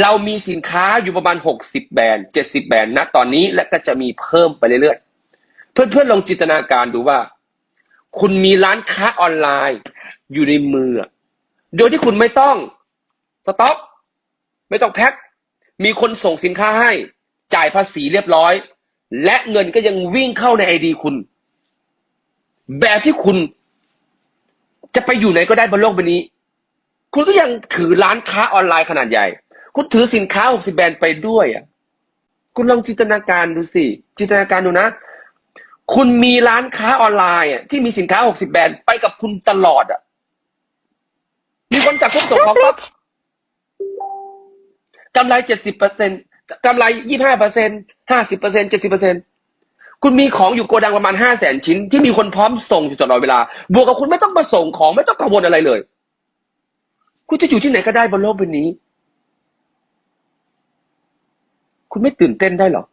เรามีสินค้าอยู่ประมาณ 60 แบรนด์ 70 แบรนด์นะตอนนี้และก็จะมีเพิ่มไปเรื่อยๆ เพื่อนๆลองจินตนาการดูว่า คุณมีร้านค้าออนไลน์อยู่ในมือ โดยที่คุณไม่ต้องสต็อกไม่ต้องแพ็ค มีคนส่งสินค้าให้ จ่ายภาษีเรียบร้อย และเงินก็ยังวิ่งเข้าในไอดีคุณ แบบที่คุณจะไปอยู่ไหนก็ได้บนโลกใบนี้ คุณก็ยังถือร้านค้าออนไลน์ขนาดใหญ่ คุณถือสินค้า60แบรนด์ไปด้วยอะคุณลองจินตนาการดูสิ จินตนาการดูนะ คุณมีร้านค้าออนไลน์อะที่มีสินค้า60แบรนด์ไปกับคุณตลอดอะมีคนสั่งปุ๊บส่งของปั๊บกำไร70เปอร์เซ็นกำไร25เปอร์เซ็น50เปอร์เซ็น70เปอร์เซ็นคุณมีของอยู่โกดังประมาณ5แสนชิ้น ที่มีคนพร้อมส่งอยู่ตลอดเวลา บวกกับคุณไม่ต้องมาส่งของไม่ต้องกังวลอะไรเลย คุณจะอยู่ที่ไหนก็ได้บนโลกใบนี้ คุณไม่ตื่นเต้นได้หรอ